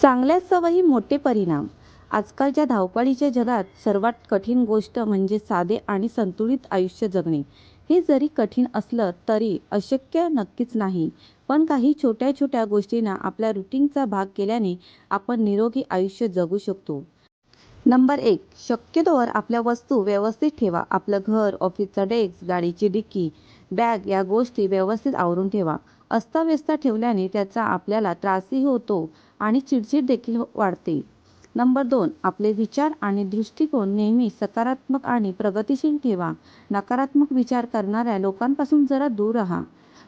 चांगल्या सवयी मोठे परिणाम. आजकालच्या धावपळीच्या जगात सर्वात कठीण गोष्ट म्हणजे साधे आणि संतुलित आयुष्य जगणे. हे जरी कठीण असलं तरी अशक्य नक्कीच नाही. पण काही छोट्या छोट्या गोष्टींना आपल्या रुटीनचा भाग केल्याने आपण निरोगी आयुष्य जगू शकतो. नंबर एक शक्यतोवर आपल्या वस्तू व्यवस्थित ठेवा. आपलं घर ऑफिसचा डेस्क गाडीची डिक्की बॅग या गोष्टी व्यवस्थित आवरून ठेवा. अस्ताव्यस्त ठेवल्याने त्याचा आपल्याला त्रासही होतो आणि चिडचिड देखील वाढते. नंबर दोन आपले विचार आणि दृष्टिकोन नेहमी सकारात्मक आणि प्रगतिशील ठेवा. नकारात्मक विचार करणाऱ्या लोकांपासून जरा दूर राहा.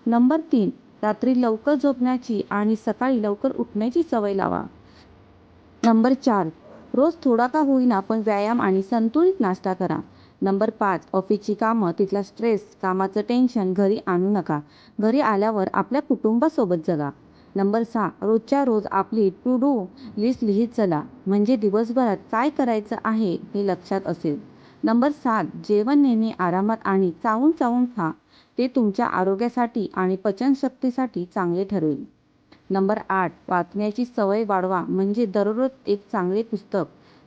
नंबर तीन रात्री लवकर झोपण्याची आणि सकाळी लवकर उठण्याची सवय लावा. नंबर चार रोज थोडा का होईना पण व्यायाम आणि संतुलित नाश्ता करा. नंबर पाच ऑफिसची कामं तिथला स्ट्रेस कामाचं टेन्शन घरी आणू नका. घरी आल्यावर आपल्या कुटुंबासोबत जगा. नंबर सहा रोजच्या रोज आपली टू डू लिस्ट लिहित चला. म्हणजे दिवसभरात काय करायचं आहे हे लक्षात असेल. नंबर सात जेवण नेहमी आरामात आणि चावून चावून खा. ते तुमच्या आरोग्यासाठी आणि पचनशक्तीसाठी चांगले ठरेल. नंबर आठ वाचण्याची सवय वाढवा. म्हणजे दररोज एक चांगले पुस्तक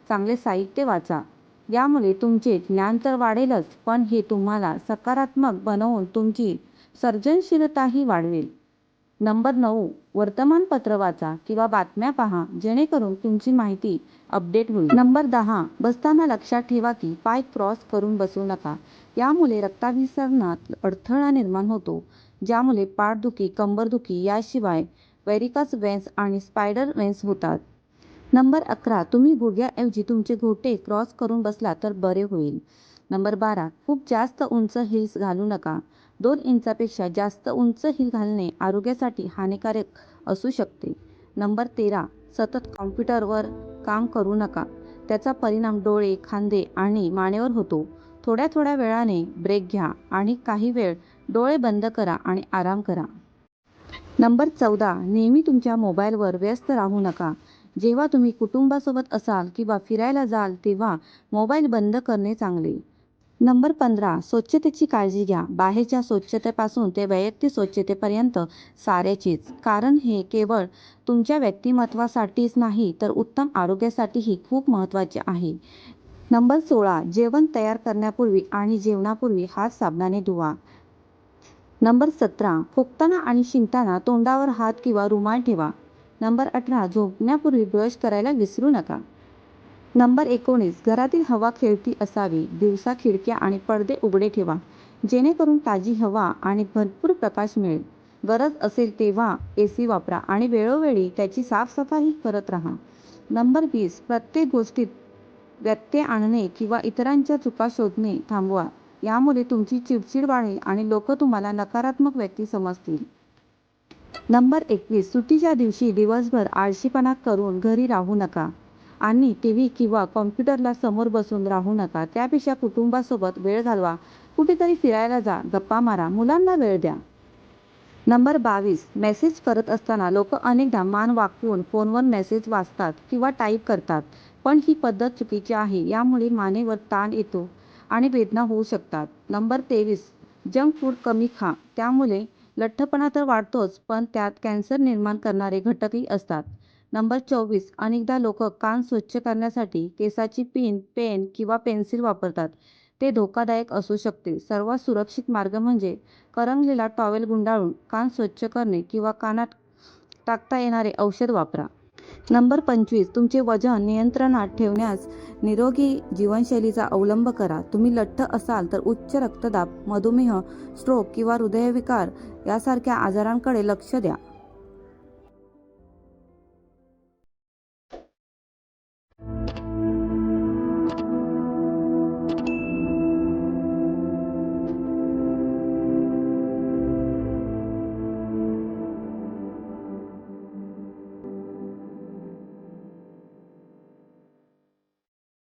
चांगले साहित्य वाचा. यामुळे तुमचे ज्ञान तर वाढेलच पण हे तुम्हाला सकारात्मक बनवून तुमची सर्जनशीलताही वाढवेल. नंबर नऊ वर्तमानपत्र वाचा किंवा बातम्या पहा जेणेकरून तुमची माहिती अपडेट होईल. नंबर दहा बसताना लक्षात ठेवा की पाय क्रॉस करून बसू नका. यामुळे रक्ताभिसरणात अडथळा निर्माण होतो ज्यामुळे पाठदुखी कंबरदुखी याशिवाय वेरिकास वेन्स आणि स्पायडर वेन्स होतात. नंबर अकरा तुम्ही गुडघ्याऐवजी तुमचे घोटे क्रॉस करून बसला तर बरे होईल. नंबर बारा खूप जास्त उंच हिल्स घालू नका. दोन इंचापेक्षा जास्त उंच हिल घालणे आरोग्यासाठी हानिकारक असू शकते. नंबर तेरा सतत कॉम्प्युटरवर काम करू नका. त्याचा परिणाम डोळे खांदे आणि मानेवर होतो. थोड्या थोड्या वेळाने ब्रेक घ्या आणि काही वेळ डोळे बंद करा आणि आराम करा. नंबर चौदा नेहमी तुमच्या मोबाईलवर व्यस्त राहू नका. जेव्हा तुम्ही कुटुंबासोबत असाल किंवा फिरायला जाल तेव्हा मोबाईल बंद करणे चांगले. नंबर पंधरा स्वच्छतेची काळजी घ्या. बाहेरच्या स्वच्छतेपासून ते वैयक्तिक स्वच्छतेपर्यंत साऱ्याचीच कारण हे केवळ तुमच्या व्यक्तिमत्वासाठीच नाही तर उत्तम आरोग्यासाठीही खूप महत्त्वाचे आहे. नंबर सोळा जेवण तयार करण्यापूर्वी आणि जेवणापूर्वी हात साबणाने धुवा. नंबर सतरा खोकताना आणि शिंकताना तोंडावर हात किंवा रुमाल ठेवा. नंबर अठरा झोपण्यापूर्वी ब्रश करायला विसरू नका. नंबर एकोणीस घरातील हवा खेळती असावी दिवसा खिडक्या आणि पडदे उघडे ठेवा. जेणेकरून ताजी हवा आणि भरपूर प्रकाश मिळेल. गरज असेल तेव्हा ए सी वापरा आणि वेळोवेळी त्याची साफसफाई करत राहा. नंबर वीस प्रत्येक गोष्टीत व्यत्यय आणणे किंवा इतरांच्या चुका शोधणे थांबवा. यामुळे तुमची चिडचिड वाढेल आणि लोक तुम्हाला नकारात्मक व्यक्ती समजतील. नंबर एकवीस सुट्टीच्या दिवशी दिवसभर आळशीपणा करून घरी राहू नका. आणि टी व्ही किंवा कॉम्प्युटरला समोर बसून राहू नका. त्यापेक्षा कुटुंबासोबत वेळ घालवा. कुठेतरी फिरायला जा. गप्पा मारा. मुलांना वेळ द्या. नंबर बावीस. मेसेज करत असताना लोक अनेकदा मान वाकवून फोनवर मेसेज वाचतात किंवा टाईप करतात. पण ही पद्धत चुकीची आहे. यामुळे मानेवर ताण येतो आणि वेदना होऊ शकतात. नंबर तेवीस. जंक फूड कमी खा. त्यामुळे लठ्ठपणा तर वाढतोच पण त्यात कॅन्सर निर्माण करणारे घटकही असतात. नंबर चोवीस. अनेकदा लोक कान स्वच्छ करण्यासाठी केसाची पिन पेन किंवा पेन्सिल वापरतात. ते धोकादायक असू शकते. सर्वात सुरक्षित मार्ग म्हणजे करंगलेला टॉवेल गुंडाळून कान स्वच्छ करणे किंवा कानात टाकता येणारे औषध वापरा. नंबर पंचवीस. तुमचे वजन नियंत्रणात ठेवण्यास निरोगी जीवनशैलीचा अवलंब करा. तुम्ही लठ्ठ असाल तर उच्च रक्तदाब मधुमेह स्ट्रोक किंवा हृदयविकार यासारख्या आजारांकडे लक्ष द्या.